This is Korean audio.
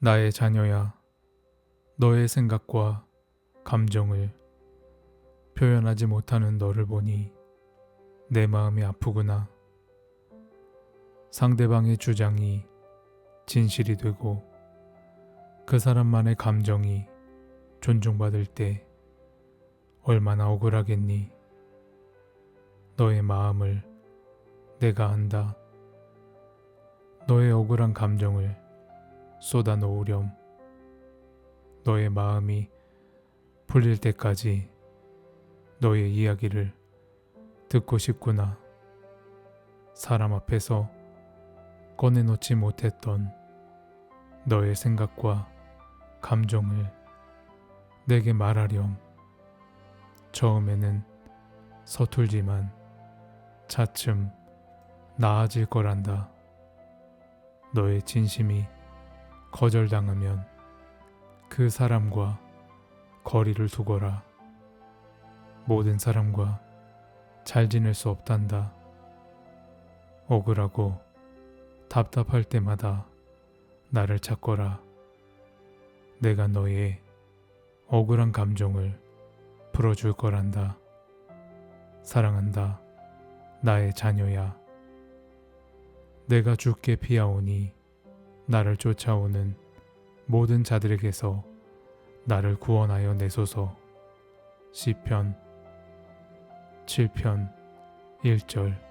나의 자녀야, 너의 생각과 감정을 표현하지 못하는 너를 보니 내 마음이 아프구나. 상대방의 주장이 진실이 되고 그 사람만의 감정이 존중받을 때 얼마나 억울하겠니? 너의 마음을 내가 안다. 너의 억울한 감정을 쏟아 놓으렴. 너의 마음이 풀릴 때까지 너의 이야기를 듣고 싶구나. 사람 앞에서 꺼내놓지 못했던 너의 생각과 감정을 내게 말하렴. 처음에는 서툴지만 차츰 나아질 거란다. 너의 진심이 거절당하면 그 사람과 거리를 두거라. 모든 사람과 잘 지낼 수 없단다. 억울하고 답답할 때마다 나를 찾거라. 내가 너의 억울한 감정을 풀어줄 거란다. 사랑한다. 나의 자녀야. 내가 주께 피하오니 나를 쫓아오는 모든 자들에게서 나를 구원하여 내소서. 시편 7편 1절